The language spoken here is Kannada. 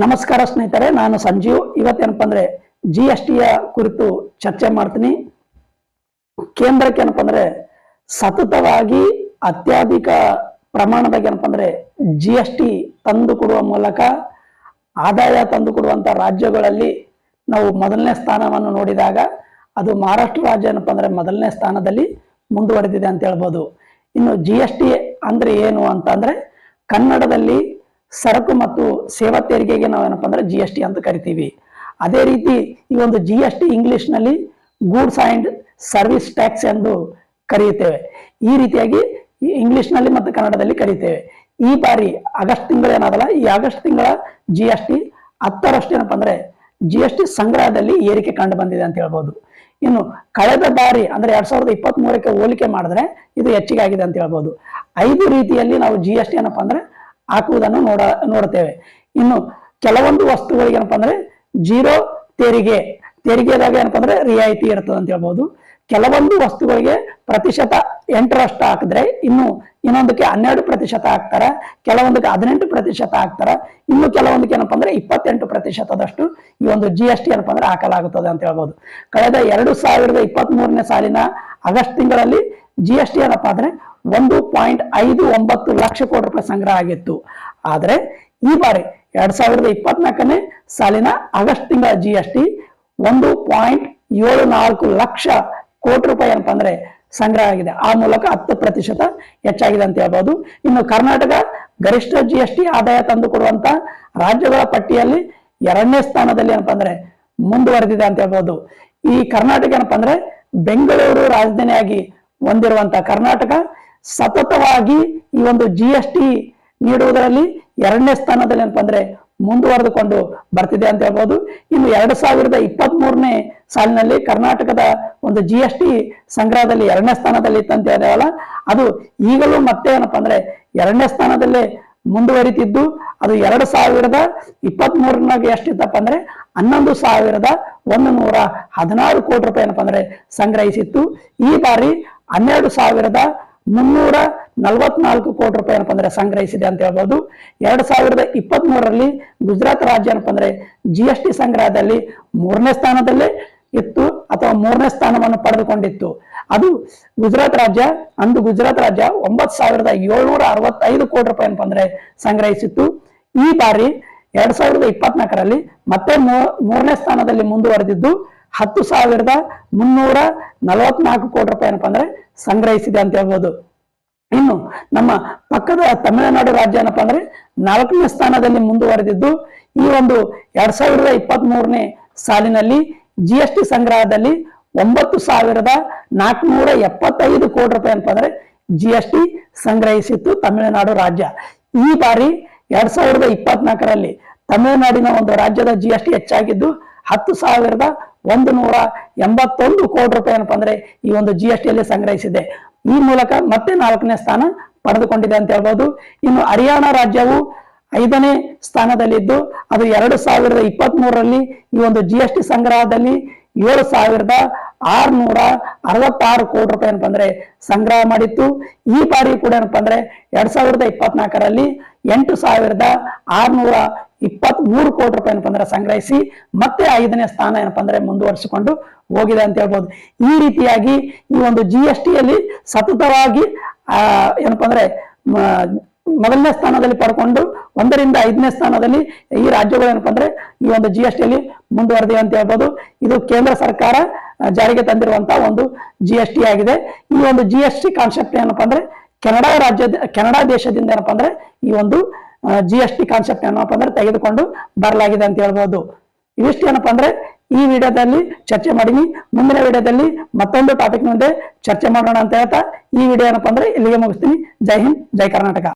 ನಮಸ್ಕಾರ ಸ್ನೇಹಿತರೆ, ನಾನು ಸಂಜೀವ್. ಇವತ್ತೇನಪ್ಪ ಅಂದ್ರೆ ಜಿ ಎಸ್ ಟಿಯ ಕುರಿತು ಚರ್ಚೆ ಮಾಡ್ತೀನಿ. ಕೇಂದ್ರಕ್ಕೆ ಏನಪ್ಪ ಅಂದ್ರೆ ಸತತವಾಗಿ ಅತ್ಯಧಿಕ ಪ್ರಮಾಣದಾಗ ಏನಪ್ಪ ಅಂದ್ರೆ ಜಿ ಎಸ್ ಟಿ ತಂದು ಕೊಡುವ ಮೂಲಕ ಆದಾಯ ತಂದು ಕೊಡುವಂತ ರಾಜ್ಯಗಳಲ್ಲಿ ನಾವು ಮೊದಲನೇ ಸ್ಥಾನವನ್ನು ನೋಡಿದಾಗ ಅದು ಮಹಾರಾಷ್ಟ್ರ ರಾಜ್ಯ ಏನಪ್ಪ ಅಂದ್ರೆ ಮೊದಲನೇ ಸ್ಥಾನದಲ್ಲಿ ಮುಂದುವರೆದಿದೆ ಅಂತ ಹೇಳ್ಬೋದು. ಇನ್ನು ಜಿ ಎಸ್ ಟಿ ಅಂದ್ರೆ ಏನು ಅಂತಂದ್ರೆ ಕನ್ನಡದಲ್ಲಿ ಸರಕು ಮತ್ತು ಸೇವಾ ತೆರಿಗೆಗೆ ನಾವೇನಪ್ಪ ಅಂದ್ರೆ ಜಿ ಎಸ್ ಟಿ ಅಂತ ಕರಿತೀವಿ. ಅದೇ ರೀತಿ ಈ ಒಂದು ಜಿ ಎಸ್ ಟಿ ಇಂಗ್ಲಿಷ್ನಲ್ಲಿ ಗೂಡ್ಸ್ ಅಂಡ್ ಸರ್ವಿಸ್ ಟ್ಯಾಕ್ಸ್ ಎಂದು ಕರೆಯುತ್ತೇವೆ. ಈ ರೀತಿಯಾಗಿ ಇಂಗ್ಲಿಷ್ನಲ್ಲಿ ಮತ್ತು ಕನ್ನಡದಲ್ಲಿ ಕರೀತೇವೆ. ಈ ಬಾರಿ ಆಗಸ್ಟ್ ತಿಂಗಳು ಏನಾದಲ್ಲ, ಈ ಆಗಸ್ಟ್ ತಿಂಗಳ ಜಿ ಎಸ್ ಟಿ ಹತ್ತರಷ್ಟು ಏನಪ್ಪ ಅಂದ್ರೆ ಜಿ ಎಸ್ ಟಿ ಸಂಗ್ರಹದಲ್ಲಿ ಏರಿಕೆ ಕಂಡು ಬಂದಿದೆ ಅಂತ ಹೇಳ್ಬೋದು. ಇನ್ನು ಕಳೆದ ಬಾರಿ ಅಂದ್ರೆ ಎರಡ್ ಸಾವಿರದ ಇಪ್ಪತ್ತ್ ಮೂರಕ್ಕೆ ಹೋಲಿಕೆ ಮಾಡಿದ್ರೆ ಇದು ಹೆಚ್ಚಿಗೆ ಆಗಿದೆ ಅಂತ ಹೇಳ್ಬೋದು. ಐದು ರೀತಿಯಲ್ಲಿ ನಾವು ಜಿ ಎಸ್ ಟಿ ಏನಪ್ಪ ಅಂದ್ರೆ ಹಾಕುವುದನ್ನು ನೋಡ ನೋಡ್ತೇವೆ ಇನ್ನು ಕೆಲವೊಂದು ವಸ್ತುಗಳಿಗೆ ಏನಪ್ಪ ಅಂದ್ರೆ ಜೀರೋ ತೆರಿಗೆ. ತೆರಿಗೆದಾಗ ಏನಪ್ಪ ಅಂದ್ರೆ ರಿಯಾಯಿತಿ ಇರ್ತದೆ ಅಂತ ಹೇಳ್ಬೋದು. ಕೆಲವೊಂದು ವಸ್ತುಗಳಿಗೆ ಪ್ರತಿಶತ ಎಂಟರಷ್ಟು ಹಾಕಿದ್ರೆ ಇನ್ನು ಇನ್ನೊಂದಕ್ಕೆ ಹನ್ನೆರಡು ಪ್ರತಿಶತ ಹಾಕ್ತಾರೆ, ಕೆಲವೊಂದಕ್ಕೆ ಹದಿನೆಂಟು ಪ್ರತಿಶತ ಹಾಕ್ತಾರೆ, ಇನ್ನು ಕೆಲವೊಂದಕ್ಕೆ ಏನಪ್ಪ ಅಂದ್ರೆ ಇಪ್ಪತ್ತೆಂಟು ಪ್ರತಿಶತದಷ್ಟು ಈ ಒಂದು ಜಿ ಎಸ್ ಟಿ ಏನಪ್ಪ ಅಂದ್ರೆ ಹಾಕಲಾಗುತ್ತದೆ ಅಂತ ಹೇಳ್ಬೋದು. ಕಳೆದ ಎರಡು ಸಾವಿರದ ಇಪ್ಪತ್ತ್ ಮೂರನೇ ಸಾಲಿನ ಆಗಸ್ಟ್ ತಿಂಗಳಲ್ಲಿ ಜಿ ಎಸ್ ಟಿ ಏನಪ್ಪ ಅಂದ್ರೆ ಒಂದು ಪಾಯಿಂಟ್ ಐದು ಒಂಬತ್ತು ಲಕ್ಷ ಕೋಟಿ ರೂಪಾಯಿ ಸಂಗ್ರಹ ಆಗಿತ್ತು. ಆದರೆ ಈ ಬಾರಿ ಎರಡ್ ಸಾವಿರದ ಇಪ್ಪತ್ನಾಲ್ಕನೇ ಸಾಲಿನ ಆಗಸ್ಟ್ ತಿಂಗಳ ಜಿ ಎಸ್ ಟಿ ಒಂದು ಪಾಯಿಂಟ್ ಏಳು ನಾಲ್ಕು ಲಕ್ಷ ಕೋಟಿ ರೂಪಾಯಿ ಏನಪ್ಪ ಅಂದ್ರೆ ಸಂಗ್ರಹ ಆಗಿದೆ. ಆ ಮೂಲಕ ಹತ್ತು ಪ್ರತಿಶತ ಹೆಚ್ಚಾಗಿದೆ ಅಂತ ಹೇಳ್ಬೋದು. ಇನ್ನು ಕರ್ನಾಟಕ ಗರಿಷ್ಠ ಜಿ ಎಸ್ ಟಿ ಆದಾಯ ತಂದು ಕೊಡುವಂತ ರಾಜ್ಯಗಳ ಪಟ್ಟಿಯಲ್ಲಿ ಎರಡನೇ ಸ್ಥಾನದಲ್ಲಿ ಏನಪ್ಪ ಮುಂದುವರೆದಿದೆ ಅಂತ ಹೇಳ್ಬೋದು. ಈ ಕರ್ನಾಟಕ ಏನಪ್ಪ ಅಂದ್ರೆ ಬೆಂಗಳೂರು ರಾಜಧಾನಿಯಾಗಿ ಹೊಂದಿರುವಂತಹ ಕರ್ನಾಟಕ ಸತತವಾಗಿ ಈ ಒಂದು ಜಿ ಎಸ್ ಟಿ ನೀಡುವುದರಲ್ಲಿ ಎರಡನೇ ಸ್ಥಾನದಲ್ಲಿ ಏನಪ್ಪ ಅಂದ್ರೆ ಮುಂದುವರೆದುಕೊಂಡು ಬರ್ತಿದೆ ಅಂತ ಹೇಳ್ಬೋದು. ಇನ್ನು ಎರಡು ಸಾವಿರದ ಇಪ್ಪತ್ತ್ ಮೂರನೇ ಸಾಲಿನಲ್ಲಿ ಕರ್ನಾಟಕದ ಒಂದು ಜಿ ಎಸ್ ಟಿ ಸಂಗ್ರಹದಲ್ಲಿ ಎರಡನೇ ಸ್ಥಾನದಲ್ಲಿ ಇತ್ತಂತ ಹೇಳಿದೆವಲ್ಲ ಅದು ಈಗಲೂ ಮತ್ತೆ ಏನಪ್ಪ ಅಂದ್ರೆ ಎರಡನೇ ಸ್ಥಾನದಲ್ಲೇ ಮುಂದುವರಿತಿದ್ದು. ಅದು ಎರಡು ಸಾವಿರದ ಇಪ್ಪತ್ತ್ ಮೂರನಾಗ ಎಷ್ಟಿತ್ತಪ್ಪ ಅಂದ್ರೆ ಹನ್ನೊಂದು ಸಾವಿರದ ಒಂದು ನೂರ ಹದಿನಾರು ಕೋಟಿ ರೂಪಾಯಿ ಏನಪ್ಪ ಅಂದ್ರೆ ಸಂಗ್ರಹಿಸಿತ್ತು. ಈ ಬಾರಿ ಹನ್ನೆರಡು ಸಾವಿರದ ಮುನ್ನೂರ ನಲವತ್ನಾಲ್ಕು ಕೋಟಿ ರೂಪಾಯಿ ಏನಪ್ಪ ಅಂದ್ರೆ ಸಂಗ್ರಹಿಸಿದೆ ಅಂತ ಹೇಳ್ಬೋದು. ಎರಡ್ ಸಾವಿರದ ಇಪ್ಪತ್ತ್ ಮೂರರಲ್ಲಿ ಗುಜರಾತ್ ರಾಜ್ಯ ಏನಪ್ಪ ಅಂದ್ರೆ ಜಿ ಎಸ್ ಟಿ ಸಂಗ್ರಹದಲ್ಲಿ ಮೂರನೇ ಸ್ಥಾನದಲ್ಲೇ ಇತ್ತು ಅಥವಾ ಮೂರನೇ ಸ್ಥಾನವನ್ನು ಪಡೆದುಕೊಂಡಿತ್ತು. ಅದು ಗುಜರಾತ್ ರಾಜ್ಯ, ಅಂದು ಗುಜರಾತ್ ರಾಜ್ಯ ಒಂಬತ್ ಸಾವಿರದ ಏಳ್ನೂರ ಅರವತ್ತೈದು ಕೋಟಿ ರೂಪಾಯಿ ಏನಪ್ಪ ಅಂದ್ರೆ ಸಂಗ್ರಹಿಸಿತ್ತು. ಈ ಬಾರಿ ಎರಡ್ ಸಾವಿರದ ಇಪ್ಪತ್ನಾಲ್ಕರಲ್ಲಿ ಮತ್ತೆ ಮೂರನೇ ಸ್ಥಾನದಲ್ಲಿ ಮುಂದುವರೆದಿದ್ದು ಹತ್ತು ಸಾವಿರದ ಮುನ್ನೂರ ನಲವತ್ನಾಲ್ಕು ಕೋಟಿ ರೂಪಾಯಿ ಏನಪ್ಪ ಅಂದ್ರೆ ಸಂಗ್ರಹಿಸಿದೆ ಅಂತ ಹೇಳ್ಬೋದು. ಇನ್ನು ನಮ್ಮ ಪಕ್ಕದ ತಮಿಳುನಾಡು ರಾಜ್ಯ ಏನಪ್ಪ ಅಂದ್ರೆ ನಾಲ್ಕನೇ ಸ್ಥಾನದಲ್ಲಿ ಮುಂದುವರೆದಿದ್ದು ಈ ಒಂದು ಎರಡ್ ಸಾವಿರದ ಇಪ್ಪತ್ತ್ ಮೂರನೇ ಸಾಲಿನಲ್ಲಿ ಜಿ ಎಸ್ ಟಿ ಸಂಗ್ರಹದಲ್ಲಿ ಒಂಬತ್ತು ಸಾವಿರದ ನಾಲ್ಕುನೂರ ಎಪ್ಪತ್ತೈದು ಕೋಟಿ ರೂಪಾಯಿ ಏನಪ್ಪ ಅಂದ್ರೆ ಜಿ ಎಸ್ ಟಿ ಸಂಗ್ರಹಿಸಿತ್ತು ತಮಿಳುನಾಡು ರಾಜ್ಯ. ಈ ಬಾರಿ ಎರಡ್ ಸಾವಿರದ ಇಪ್ಪತ್ನಾಲ್ಕರಲ್ಲಿ ತಮಿಳುನಾಡಿನ ಒಂದು ರಾಜ್ಯದ ಜಿ ಎಸ್ ಟಿ ಹೆಚ್ಚಾಗಿದ್ದು ಹತ್ತು ಸಾವಿರದ ಒಂದು ನೂರ ಎಂಬತ್ತೊಂದು ಕೋಟಿ ರೂಪಾಯಿ ಏನಪ್ಪ ಅಂದ್ರೆ ಈ ಒಂದು ಜಿ ಎಸ್ ಟಿಯಲ್ಲಿ ಸಂಗ್ರಹಿಸಿದೆ. ಈ ಮೂಲಕ ಮತ್ತೆ ನಾಲ್ಕನೇ ಸ್ಥಾನ ಪಡೆದುಕೊಂಡಿದೆ ಅಂತ ಹೇಳ್ಬೋದು. ಇನ್ನು ಹರಿಯಾಣ ರಾಜ್ಯವು ಐದನೇ ಸ್ಥಾನದಲ್ಲಿದ್ದು, ಅದು ಎರಡು ಸಾವಿರದ ಇಪ್ಪತ್ತ್ ಮೂರರಲ್ಲಿ ಈ ಒಂದು ಜಿ ಎಸ್ ಟಿ ಸಂಗ್ರಹದಲ್ಲಿ ಏಳು ಸಾವಿರದ ಆರ್ನೂರ ಅರವತ್ತಾರು ಕೋಟಿ ರೂಪಾಯಿ ಏನಪ್ಪ ಅಂದ್ರೆ ಸಂಗ್ರಹ ಮಾಡಿತ್ತು. ಈ ಬಾರಿ ಕೂಡ ಏನಪ್ಪ ಅಂದ್ರೆ ಎರಡ್ ಸಾವಿರದ ಇಪ್ಪತ್ನಾಲ್ಕರಲ್ಲಿ ಎಂಟು ಸಾವಿರದ ಆರ್ನೂರ ಇಪ್ಪತ್ತ್ ಮೂರು ಕೋಟಿ ರೂಪಾಯಿ ಏನಪ್ಪ ಅಂದ್ರೆ ಸಂಗ್ರಹಿಸಿ ಮತ್ತೆ ಐದನೇ ಸ್ಥಾನ ಏನಪ್ಪ ಅಂದ್ರೆ ಮುಂದುವರಿಸಿಕೊಂಡು ಹೋಗಿದೆ ಅಂತ ಹೇಳ್ಬೋದು. ಈ ರೀತಿಯಾಗಿ ಈ ಒಂದು ಜಿ ಎಸ್ ಟಿಯಲ್ಲಿ ಸತತವಾಗಿ ಏನಪ್ಪ ಅಂದ್ರೆ ಮೊದಲನೇ ಸ್ಥಾನದಲ್ಲಿ ಪಡ್ಕೊಂಡು ಒಂದರಿಂದ ಐದನೇ ಸ್ಥಾನದಲ್ಲಿ ಈ ರಾಜ್ಯಗಳು ಏನಪ್ಪ ಅಂದ್ರೆ ಈ ಒಂದು ಜಿ ಎಸ್ ಟಿಯಲ್ಲಿ ಮುಂದುವರೆದಿವೆ ಅಂತ ಹೇಳ್ಬೋದು. ಇದು ಕೇಂದ್ರ ಸರ್ಕಾರ ಜಾರಿಗೆ ತಂದಿರುವಂತಹ ಒಂದು ಜಿ ಎಸ್ ಟಿ ಆಗಿದೆ. ಈ ಒಂದು ಜಿ ಎಸ್ ಟಿ ಕಾನ್ಸೆಪ್ಟ್ ಏನಪ್ಪ ಅಂದ್ರೆ ಕೆನಡಾ ರಾಜ್ಯದ, ಕೆನಡಾ ದೇಶದಿಂದ ಏನಪ್ಪ ಅಂದ್ರೆ ಈ ಒಂದು ಜಿ ಎಸ್ ಟಿ ಕಾನ್ಸೆಪ್ಟ್ ಏನಪ್ಪ ಅಂದ್ರೆ ತೆಗೆದುಕೊಂಡು ಬರಲಾಗಿದೆ ಅಂತ ಹೇಳ್ಬೋದು. ಇವಿಷ್ಟು ಏನಪ್ಪ ಅಂದ್ರೆ ಈ ವಿಡಿಯೋದಲ್ಲಿ ಚರ್ಚೆ ಮಾಡೀನಿ. ಮುಂದಿನ ವಿಡಿಯೋದಲ್ಲಿ ಮತ್ತೊಂದು ಟಾಪಿಕ್ ಮುಂದೆ ಚರ್ಚೆ ಮಾಡೋಣ ಅಂತ ಹೇಳ್ತಾ ಈ ವಿಡಿಯೋ ಏನಪ್ಪ ಅಂದ್ರೆ ಇಲ್ಲಿಗೆ ಮುಗಿಸ್ತೀನಿ. ಜೈ ಹಿಂದ್, ಜೈ ಕರ್ನಾಟಕ.